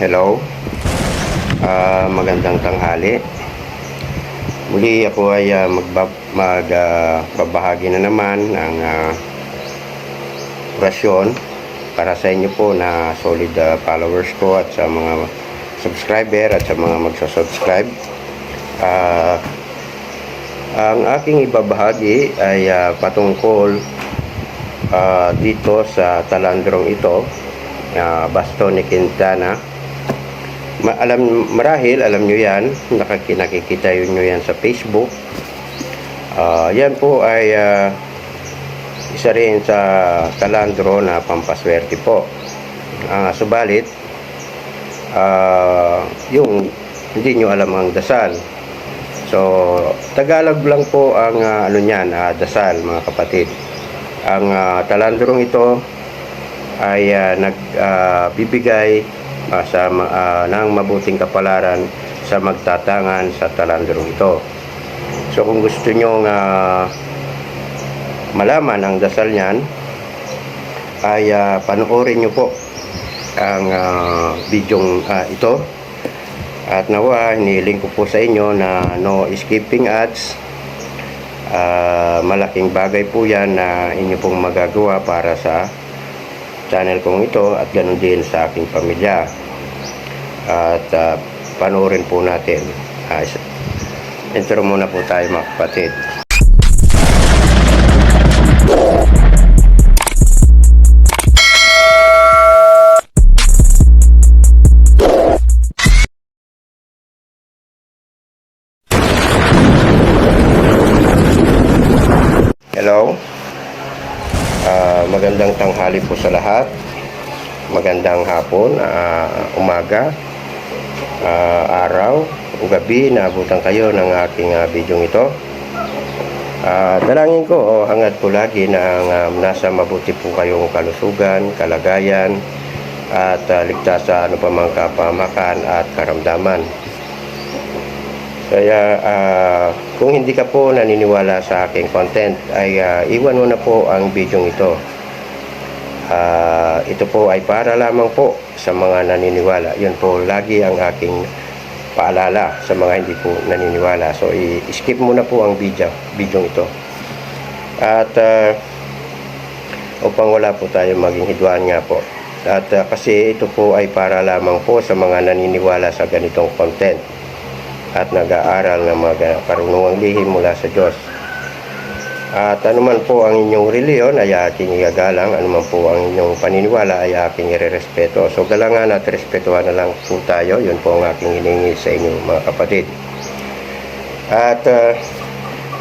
Hello. Ah, magandang tanghali. Muli ako ay ah, magbab mag babahagi na naman ng ah, orasyon para sa inyo po na solid ah, followers ko at sa mga subscriber at sa mga magsa-subscribe. Ah, ang aking ibabahagi ay ah, patungkol ah, dito sa talandrong ito, uh, Basto ni Quintana. Ma alam, marahil, alam nyo yan, nakikita yun nyo yan sa Facebook. Ah, yan po ay ah, isa rin sa talandro na pampaswerte po. Ah, subalit, ah, yung hindi nyo alam ang dasal. So, Tagalog lang po ang ah, ano niyan, ah, dasal mga kapatid. Ang ah, talandrong ito ay ah, nagbibigay sa ma- ah, ng mabuting kapalaran sa magtatangan sa talandrong ito. So kung gusto nyo malaman ang dasal niyan, ay ah, panoorin nyo po ang ah, bidyong ah, ito. At nawa, hiniling ko po sa inyo na no skipping ads. Ah, malaking bagay po yan na inyo pong magagawa para sa channel kong ito at ganun din sa aking pamilya. At uh, panoorin po natin. Uh, intro muna po tayo mga kapatid. Tanghali po sa lahat. Magandang hapon, ah, umaga, ah, araw, o gabi, naabutan kayo ng aking uh, bidyong ito. Ah, dalangin ko, oh, hangad ko lagi na ah, nasa mabuti po kayong kalusugan, kalagayan, at ah, ligtas sa ano pa mang kapamakan at karamdaman. Kaya ah, kung hindi ka po naniniwala sa aking content ay ah, iwan mo na po ang video ito. Ah, ito po ay para lamang po sa mga naniniwala. Yun po lagi ang aking paalala sa mga hindi po naniniwala. So i-skip mo na po ang video, video ito. At ah, upang wala po tayo maging hidwaan nga po. At ah, kasi ito po ay para lamang po sa mga naniniwala sa ganitong content at nag-aaral ng mga karunungang lihim mula sa Diyos. At anuman po ang inyong reliyon ay aking igagalang, anuman po ang inyong paniniwala ay aking irerespeto. So galangan at respetuhan na lang po tayo, yun po ang aking hiningi sa inyo mga kapatid. At ah,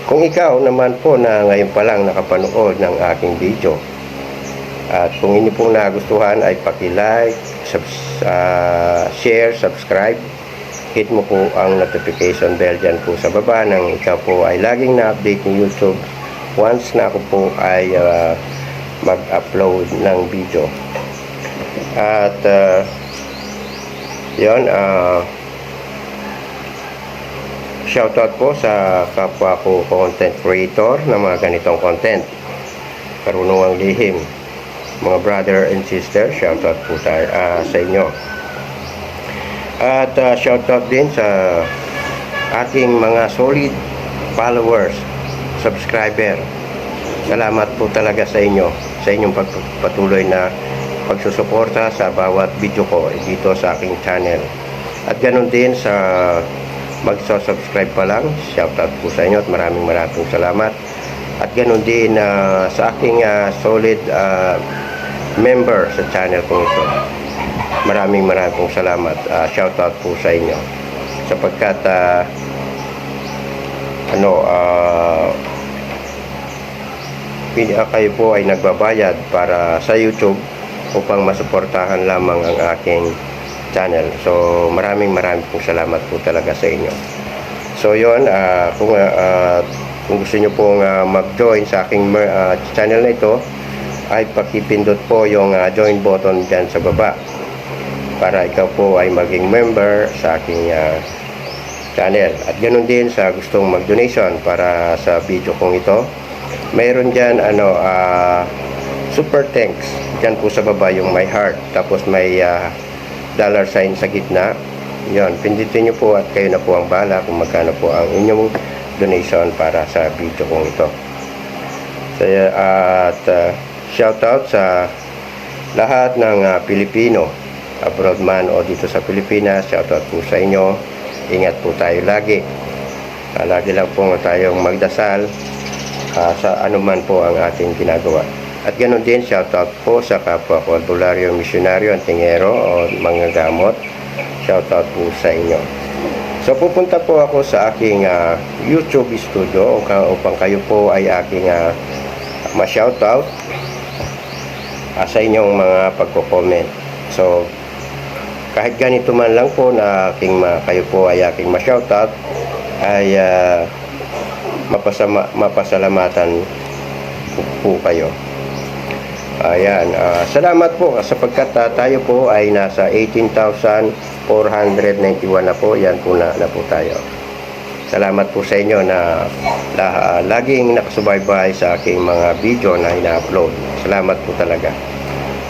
kung ikaw naman po na ngayon pa lang nakapanood ng aking video, at kung inyo pong nagustuhan ay paki-like, subs- ah, share, subscribe, hit mo po ang notification bell dyan po sa baba nang ikaw po ay laging na-update ng YouTube once na ako po ay ah, mag-upload ng video. At uh, yon ah shoutout po sa kapwa ko content creator ng mga ganitong content. Karunungang lihim. Mga brother and sister, shoutout po tayo, ah, sa inyo. At uh, shoutout din sa ating mga solid followers, subscriber. Salamat po talaga sa inyo, sa inyong pagpatuloy na pagsusuporta sa bawat video ko dito sa aking channel. At ganun din sa magsa-subscribe pa lang, shoutout po sa inyo at maraming maraming salamat. At ganun din uh, sa aking uh, solid uh, member sa channel kong ito. Maraming maraming salamat. Uh, shout out po sa inyo. Sapagkat uh, ano uh, kayo po ay nagbabayad para sa YouTube upang masuportahan lamang ang aking channel. So maraming maraming pong salamat po talaga sa inyo. So yon uh, kung uh, kung gusto niyo pong uh, mag-join sa aking uh, channel na ito ay pakipindot po yung uh, join button dyan sa baba para ikaw po ay maging member sa aking uh, channel. At ganoon din sa gustong mag-donation para sa video kong ito. Mayroon dyan ano, ah, super thanks. Dyan po sa baba yung my heart. Tapos may ah, dollar sign sa gitna. Yon, pindutin nyo po at kayo na po ang bala kung magkano po ang inyong donation para sa video kong ito. So, at uh, shout out sa lahat ng ah, Pilipino, abroad man o dito sa Pilipinas, shout out po sa inyo. Ingat po tayo lagi. Ah, lagi lang po tayong magdasal ah, sa anuman po ang ating ginagawa. At ganoon din, shout out po sa kapwa ko, albularyo, misyonaryo, antingero o mga gamot. Shout out po sa inyo. So pupunta po ako sa aking ah, YouTube studio upang, kayo po ay aking uh, ma-shoutout ah, sa inyong mga pagko-comment. So kahit ganito man lang po na aking ma, kayo po ay aking ma-shoutout ay ah, mapasama, mapasalamatan po, po kayo. Ayan, ah, salamat po sapagkat ah, tayo po ay nasa 18,491 na po. Yan po na, na po tayo. Salamat po sa inyo na la, laging nakasubaybay sa aking mga video na ina-upload. Salamat po talaga.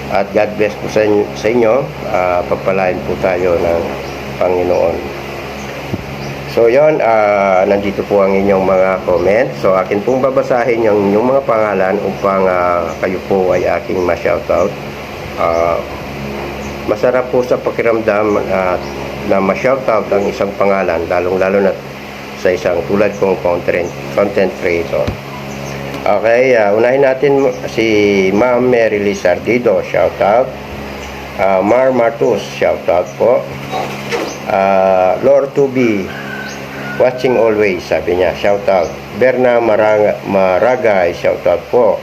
At God bless po sa inyo, sa inyo. Ah, pagpalain po tayo ng Panginoon. So yon, ah, nandito po ang inyong mga comment. So akin pong babasahin yung inyong mga pangalan upang ah, kayo po ay aking ma-shoutout. Ah, masarap po sa pakiramdam at na ma-shoutout ang isang pangalan, lalong-lalo na sa isang tulad kong content, content creator. Okay, ah, unahin natin si Ma'am Mary Liz Sardido, shoutout. Ah, Mar Martus, shoutout po. Ah, Lord to be watching always, sabi niya, shoutout. Berna Maranga, Maragay, shoutout po.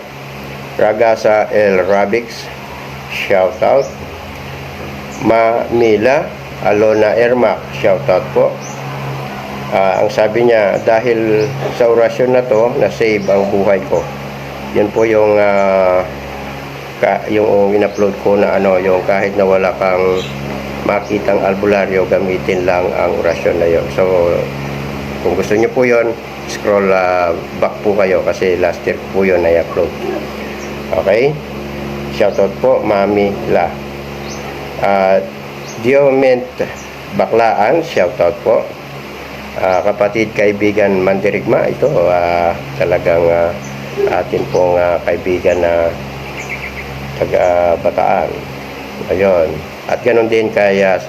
Ragasa El Rabix, shoutout. Ma Mila Alona Ermac, shoutout po. Ah, ang sabi niya, dahil sa orasyon na to, na-save ang buhay ko. Yan po yung ah, ka, yung in-upload ko na ano, yung kahit na wala kang makitang albularyo, gamitin lang ang orasyon na yon. So, kung gusto niyo po yon, scroll ah, back po kayo kasi last year po yun na-upload. Okay? Shoutout po, Mami La. Uh, Dioment Baklaan, shoutout po. Ah, kapatid, kaibigan Mandirigma, ito ah, talagang ah, atin pong ah, kaibigan na taga Bataan. Ayun. At ganun din kay ah,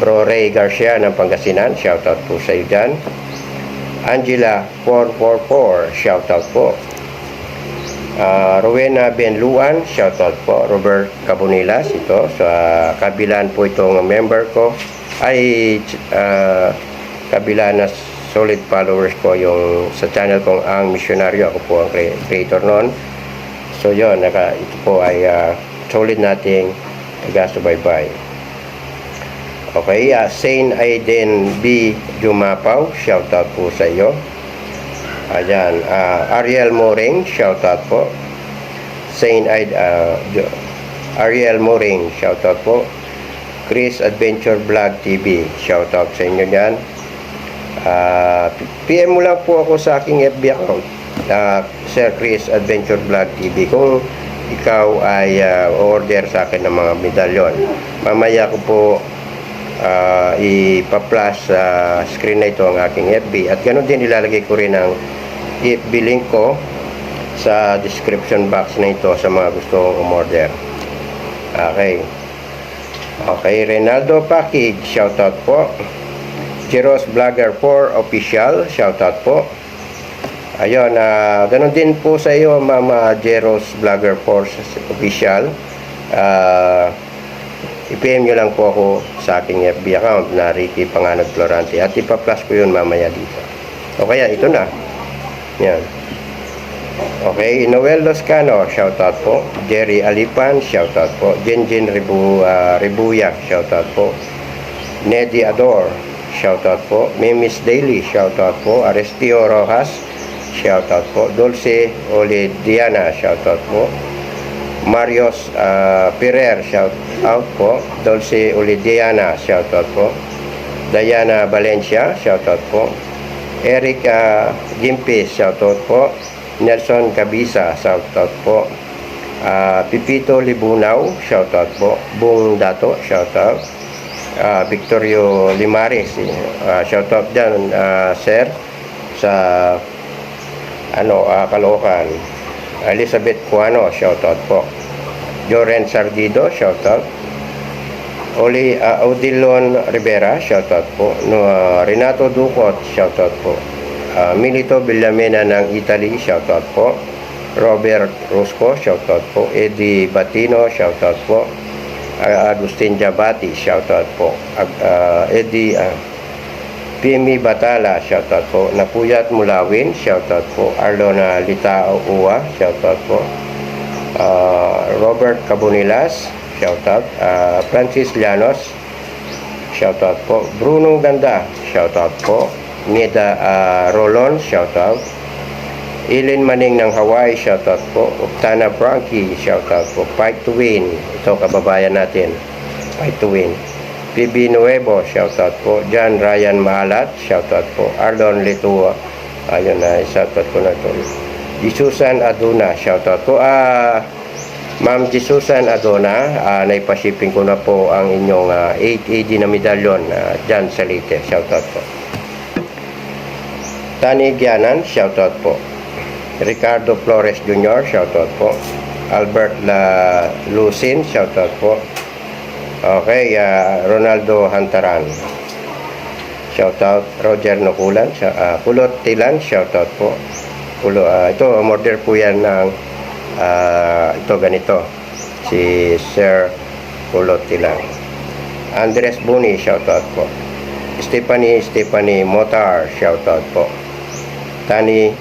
Bro Ray Garcia ng Pangasinan, shoutout po sa iyo dyan. Angela 444, shoutout po. Ah, Rowena Benluan, shoutout po. Robert Cabonilas, ito. Sa kabilaan po itong member ko. Ay, ah, kabila na solid followers ko yung sa channel kong ang misyonaryo. Ako po ang cre- creator noon. So yun, naka, ito po ay ah, solid nating taga-subaybay. Okay, uh, Saint Aiden B. Jumapaw, shoutout po sa iyo. Ayan, ah, Ariel Moring, shoutout po. Saint Aid, ah, Jo- Ariel Moring, shoutout po. Chris Adventure Vlog TV, shoutout sa inyo dyan. Ah, PM mo lang po ako sa aking FB account, ah, Sir Chris Adventure Vlog TV. Kung ikaw ay ah, order sa akin ng mga medalyon, mamaya ko po ah, ipa-flash sa screen na ito ang aking FB at ganoon din ilalagay ko rin ang FB link ko sa description box na ito sa mga gustong umorder. Okay. Okay, Renaldo Package, shoutout po. Jeros Vlogger 4 Official, shoutout po. Ayun, ah ganun din po sa iyo, Mama Jeros Vlogger 4 Official. Ah i-PM nyo lang po ako sa aking FB account na Ricky Panganag Florante at ipa-flash ko yun mamaya dito. O kaya ito na. Yan. Okay, Noel Loscano, shoutout po. Jerry Alipan, shoutout po. Jenjen Ribu, ah, Ribuya, shoutout po. Neddy Ador, shoutout po. Mimis Daily, shoutout po. Arestio Rojas, shoutout po. Dulce Olidiana, shoutout po. Marios uh, Pirer, shout out po. Dulce Olidiana, shout out po. Diana Valencia, shout out po. Eric uh, Gimpis, shout out po. Nelson Cabisa, shout out po. Ah, Pipito Libunaw, shout out po. Bung Dato, shout ah, Victorio Limares. Uh, shout out dyan, ah, sir, sa ano, ah, Caloocan. Elizabeth Cuano, shout out po. Joren Sardido, shout out. Oli uh, Odilon Rivera, shout out po. No, ah, Renato Ducot, shout out po. Ah, Milito Villamena ng Italy, shout out po. Robert Rosco, shout out po. Eddie Batino, shout out po. Ah, Agustin Jabati, shout out po. Ag, ah, Eddie ah, Pimi Batala, shout out po. Napuyat Mulawin, shout out po. Arlona Litao Uwa, shout out po. Ah, Robert Cabonilas, shout out. Ah, Francis Llanos, shout out po. Bruno Ganda, shout out po. Nida ah, Rolon, shout Ilin Maning ng Hawaii, shout out po. Octana Frankie, shout out po. Fight to win. Ito kababayan natin. Fight to win. PB Nuevo, shout out po. John Ryan Maalat, shout out po. Arlon Litua, ayun na, shout out ko na to. Jesusan Aduna, shout out po. Ah, Ma'am Jesusan Aduna, ah, naipashipping ko na po ang inyong ah, 880 na medalyon uh, dyan sa Leyte. Shout out po. Tani Gianan, shout out po. Ricardo Flores Jr., shout out po. Albert La Lucin, shout out po. Okay, ah, Ronaldo Hantaran. Shout out Roger Nokulan, ah, Kulot Tilan, shout out po. Kulo, ah, ito order po yan ng ah, ito ganito. Si Sir Kulot Tilan. Andres Buni, shout out po. Stephanie Stephanie Motar, shout out po. Tani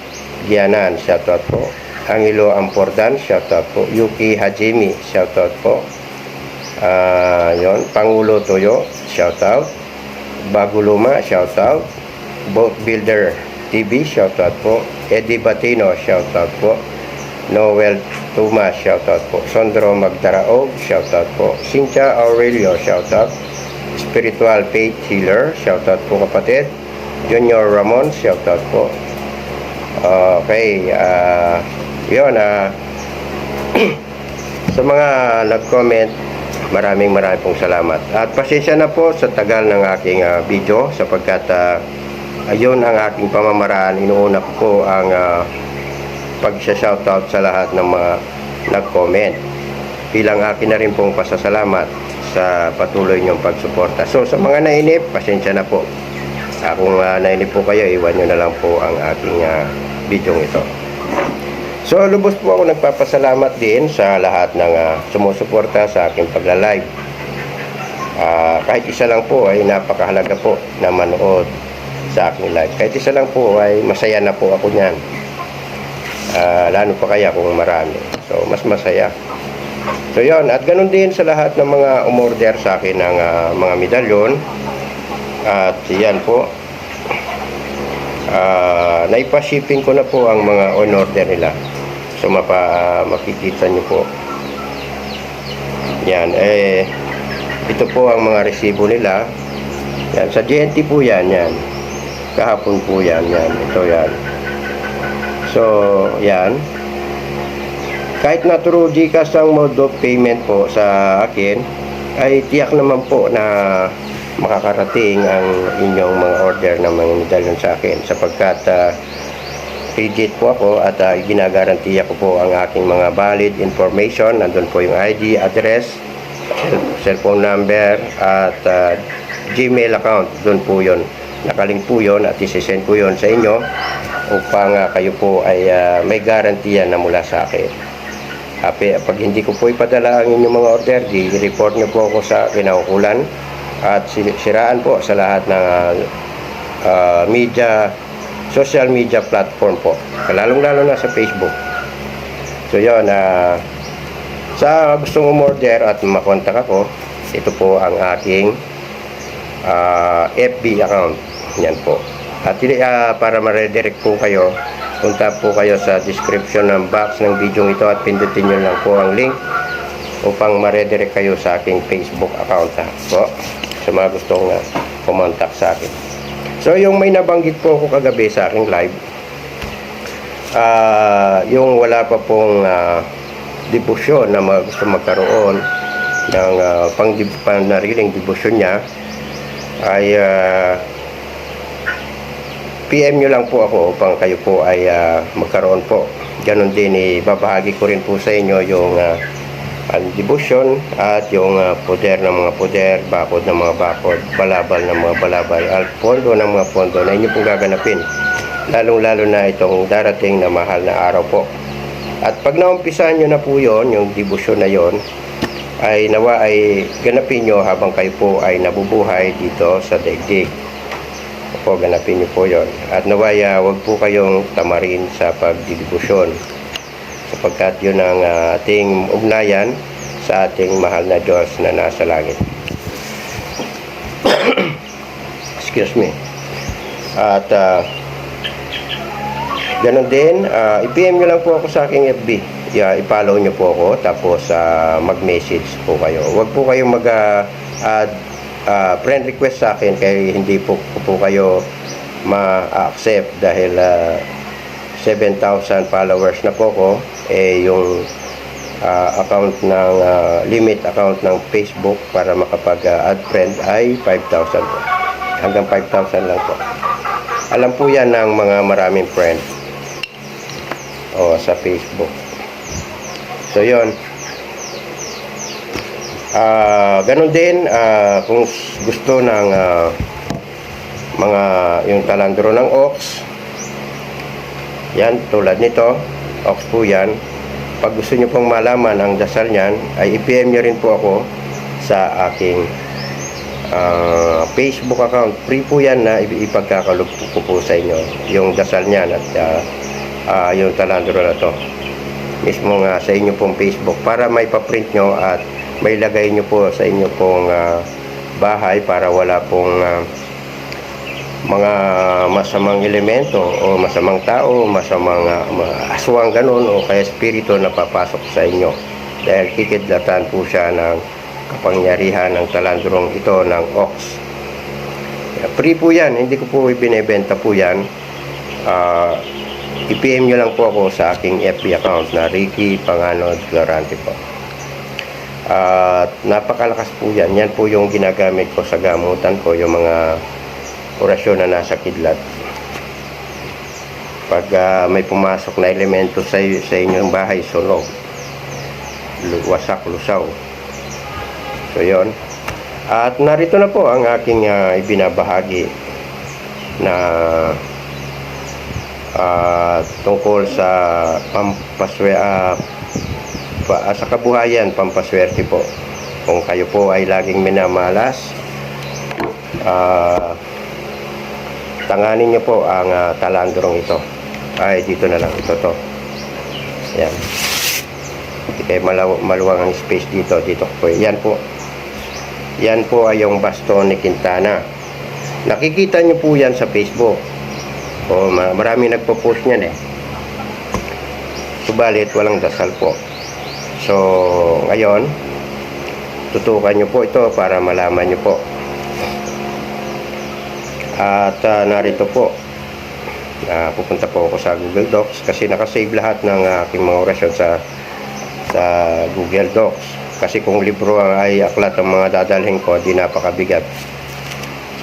Gianan, shout out po. Angelo Ampordan, shout out po. Yuki Hajimi, shout out po. Ah, yon Pangulo Toyo, shout out. Baguluma, shout out. Boat Builder TV, shout out po. Eddie Batino, shout out po. Noel Tumas, shout out po. Sondro Magdaraog, shout out po. Cynthia Aurelio, shout out. Spiritual Faith Healer, shout out po kapatid. Junior Ramon, shout out po. Okay, ah, yun, ah, sa mga nag-comment, maraming maraming pong salamat. At pasensya na po sa tagal ng aking ah, video sapagkat uh, ayun ang aking pamamaraan. Inuuna ko ang uh, pag-shoutout sa lahat ng mga nag-comment. Bilang akin na rin pong pasasalamat sa patuloy niyong pagsuporta. So sa mga nainip, pasensya na po. Kung uh, nainip po kayo, iwan nyo na lang po ang aking uh, video ito. So, lubos po ako nagpapasalamat din sa lahat ng ah, sumusuporta sa aking pagla-live. Ah, kahit isa lang po ay napakahalaga po na manood sa aking live. Kahit isa lang po ay masaya na po ako niyan. Ah, lalo pa kaya kung marami. So, mas masaya. So, yon At ganun din sa lahat ng mga umorder sa akin ng ah, mga medalyon. At yan po. Ah, naipa-shipping ko na po ang mga on order nila. So mapa makikita niyo po. Yan eh ito po ang mga resibo nila. Yan sa GNT po yan yan. Kahapon po yan yan. Ito yan. So yan. Kahit na through GCash ang mode of payment po sa akin ay tiyak naman po na makakarating ang inyong mga order ng mga medalyon sa akin sapagkat uh, legit po ako at uh, ginagarantiya ko po ang aking mga valid information. Nandun po yung ID, address, cell- cellphone number at uh, Gmail account. Doon po yon Nakaling po yon at isisend ko yon sa inyo upang uh, kayo po ay uh, may garantiya na mula sa akin. Ape, pag hindi ko po ipadala ang inyong mga order, di-report niyo po ako sa kinaukulan at si- siraan po sa lahat ng uh, uh, media social media platform po. Lalong-lalo na sa Facebook. So yun, ah, sa gustong umorder at makontak ako, ito po ang aking ah, FB account. Yan po. At uh, para ma-redirect po kayo, punta po kayo sa description ng box ng video ito at pindutin nyo lang po ang link upang ma-redirect kayo sa aking Facebook account ha, po sa mga gustong uh, kumontak sa akin. So yung may nabanggit po ako kagabi sa aking live ah yung wala pa pong uh, debosyon na mga gusto magkaroon ng uh, pang panariling debosyon niya ay ah, PM nyo lang po ako upang kayo po ay ah, magkaroon po. Ganon din, ibabahagi ko rin po sa inyo yung uh, ang devotion at yung ah, poder ng mga poder, bakod ng mga bakod, balabal ng mga balabal, at pondo ng mga pondo na inyo pong gaganapin. Lalong-lalo na itong darating na mahal na araw po. At pag naumpisahan nyo na po yon, yung devotion na yon, ay nawa ay ganapin nyo habang kayo po ay nabubuhay dito sa daigdig po, ganapin niyo po yon. At nawaya, wag po kayong tamarin sa pagdidibusyon sapagkat yun ang ah, ating ugnayan sa ating mahal na Diyos na nasa langit. Excuse me. At ah, ganun din, ah, i-PM nyo lang po ako sa aking FB. Yeah, i-follow nyo po ako tapos ah, mag-message po kayo. Huwag po kayong mag ah, add ah, friend request sa akin kaya hindi po, po kayo ma-accept dahil ah, 7,000 followers na po ko eh yung ah, account ng ah, limit account ng Facebook para makapag-add friend ay 5,000 po. Hanggang 5,000 lang po. Alam po yan ng mga maraming friend o sa Facebook. So yon. Ah, ganun din ah, kung gusto ng ah, mga yung talandro ng ox. Yan tulad nito, ox po yan. Pag gusto niyo pong malaman ang dasal niyan, ay i-PM niyo rin po ako sa aking ah, Facebook account. Free po yan na ipagkakalog ko po sa inyo. Yung dasal niyan at ah, ah, yung talandro na to. Mismo nga sa inyo pong Facebook para may pa-print nyo at may lagay nyo po sa inyo pong ah, bahay para wala pong ah, mga masamang elemento o masamang tao, masamang ma- aswang ganun o kaya spirito na papasok sa inyo dahil kikidlatan po siya ng kapangyarihan ng talandrong ito ng ox. Free po yan, hindi ko po ibinebenta po yan. Ah, i-PM nyo lang po ako sa aking FB account na Ricky Panganod Florante po. At napakalakas po yan. Yan po yung ginagamit ko sa gamutan ko, yung mga orasyon na nasa kidlat. Pag ah, may pumasok na elemento sa, sa inyong bahay, sunog, wasak, lusaw. So, yon. At narito na po ang aking ah, ibinabahagi na ah, tungkol sa pampaswe ah, pa, sa kabuhayan pampaswerte po kung kayo po ay laging minamalas ah, tanganin niyo po ang ah, talandrong ito. Ay dito na lang. Ito to. Yan hindi kayo malaw, maluwang ang space dito. Dito po. Yan po. Yan po ay yung baston ni Quintana. Nakikita niyo po yan sa Facebook. O ma- marami nagpo-post niyan eh. Subalit walang dasal po. So ngayon tutukan nyo po ito para malaman nyo po at ah, narito po. Na pupunta po ako sa Google Docs kasi nakasave lahat ng aking mga orasyon sa sa Google Docs. Kasi kung libro ay aklat ang mga dadalhin ko di napakabigat.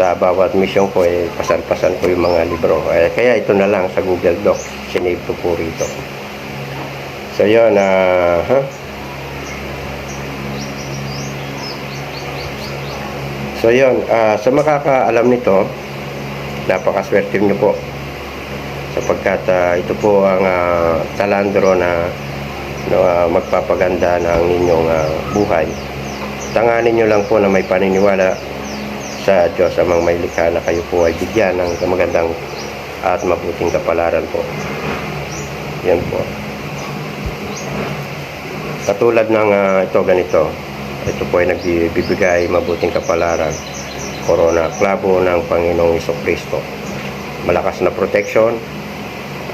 Sa bawat mission ko eh pasan-pasan ko yung mga libro. Eh, kaya ito na lang sa Google Docs sinave ko po rito. So yun na ha So yun, ah, sa makakaalam nito, napakaswerte nyo po. Sapagkat ah, ito po ang ah, talandro na, na ah, magpapaganda ng inyong ah, buhay. Tanganin nyo lang po na may paniniwala sa Diyos amang may likha na kayo po ay bigyan ng magandang at mabuting kapalaran po. Yan po. Katulad ng ah, ito ganito, ito po ay nagbibigay mabuting kapalaran. Corona klabo ng Panginoong Kristo. Malakas na protection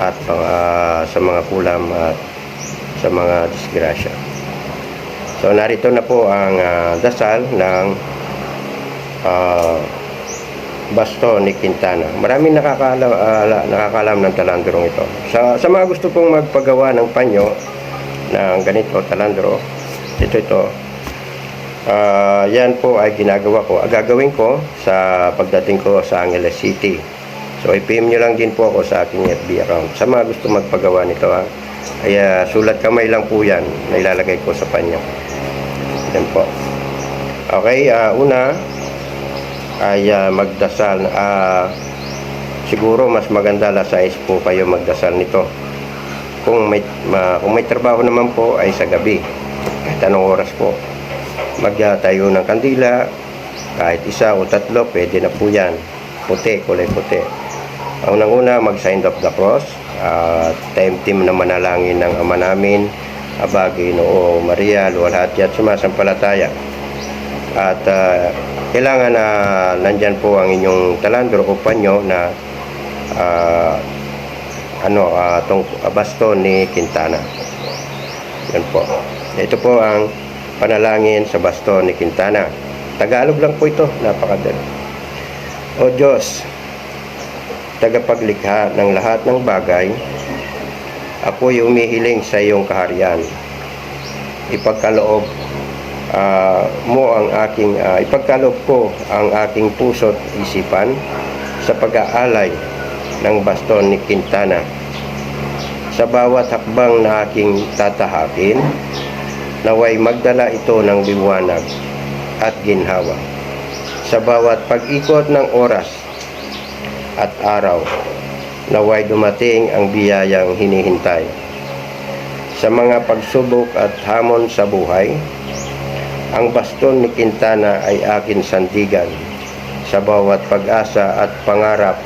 at ah, sa mga kulam at sa mga disgrasya. So narito na po ang ah, dasal ng ah, basto ni Quintana. Maraming nakakaalam, ah, nakakaalam ng talandrong ito. Sa, sa mga gusto pong magpagawa ng panyo ng ganito talandro, ito ito, Ah, yan po ay ginagawa ko. Gagawin ko sa pagdating ko sa Angeles City. So, i-PM nyo lang din po ako sa aking FB account. Sa mga gusto magpagawa nito ha. Ay, ah, sulat kamay lang po yan na ilalagay ko sa panyo. Yan po. Okay, ah, una ay ah, magdasal. Ah, siguro mas maganda la size po kayo magdasal nito. Kung may, ma, kung may trabaho naman po ay sa gabi. Kahit anong oras po magtayo ng kandila. Kahit isa o tatlo pwede na po yan. Puti, kulay puti. Ang unang-una mag sign of the cross. At time team na manalangin ng ama namin Abagi Noo Maria Luwalhati at sumasampalataya. At ah, kailangan na nandyan po ang inyong talandro o panyo na ah, ano, ah, tong baston ni Quintana. Yan po. Ito po ang panalangin sa baston ni Quintana. Tagalog lang po ito. Napakadali. O Diyos, tagapaglikha ng lahat ng bagay, ako'y umihiling sa iyong kaharian. Ipagkaloob ah, mo ang aking ah, ipagkaloob ko ang aking puso't isipan sa pag-aalay ng baston ni Quintana sa bawat hakbang na aking tatahakin, naway magdala ito ng liwanag at ginhawa. Sa bawat pag-ikot ng oras at araw, naway dumating ang biyayang hinihintay. Sa mga pagsubok at hamon sa buhay, ang baston ni Quintana ay akin sandigan sa bawat pag-asa at pangarap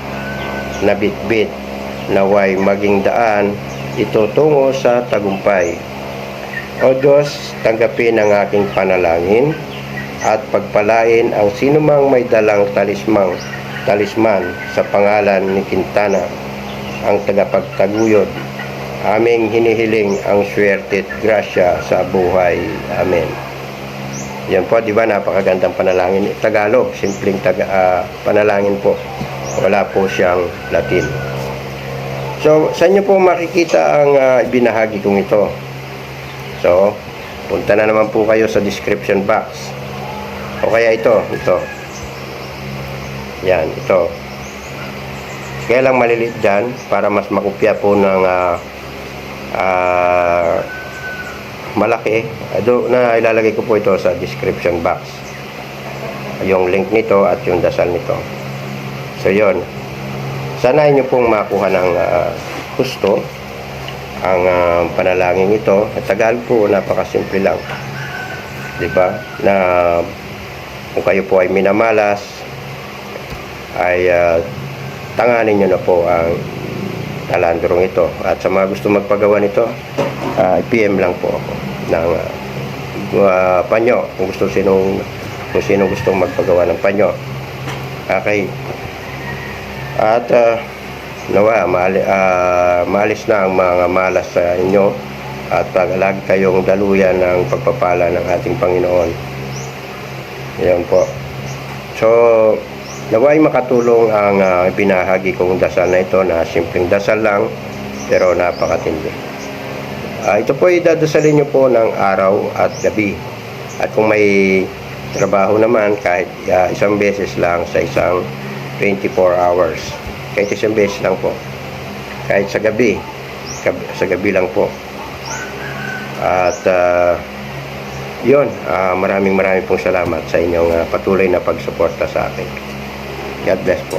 na bitbit naway maging daan ito tungo sa tagumpay. O Diyos, tanggapin ang aking panalangin at pagpalain ang sinumang may dalang talismang talisman sa pangalan ni Quintana, ang tagapagtaguyod. Aming hinihiling ang swerte at grasya sa buhay. Amen. Yan po, di ba, napakagandang panalangin. Tagalog, simpleng taga, ah, panalangin po. Wala po siyang Latin. So, saan nyo po makikita ang ah, ibinahagi kong ito? So, punta na naman po kayo sa description box. O kaya ito, ito. Yan, ito. Kaya lang malilit dyan para mas makupya po ng ah, ah, malaki. Ado, na ilalagay ko po ito sa description box. Yung link nito at yung dasal nito. So, yon sana inyo pong makuha ng ah, gusto ang ah, panalangin ito. At Tagalog po, napakasimple lang. 'Di ba? Na kung kayo po ay minamalas, ay ah, tanganin nyo na po ang talandrong ito. At sa mga gusto magpagawa nito, ah, PM lang po ako ng ah, panyo. Kung gusto sinong kung sino gustong magpagawa ng panyo. Okay. At ah, nawa, maali, ah, maalis na ang mga malas sa inyo at pag lagi kayong daluyan ng pagpapala ng ating Panginoon. Yan po. So, naway makatulong ang ah, binahagi kong dasal na ito na simpleng dasal lang pero napakatindi. Ah, ito po ay dadasalin nyo po ng araw at gabi. At kung may trabaho naman kahit ah, isang beses lang sa isang 24 hours. Kahit isang beses lang po. Kahit sa gabi. Gab- Sa gabi lang po. At ah, yun, ah, maraming maraming pong salamat sa inyong ah, patuloy na pagsuporta sa akin. God bless po.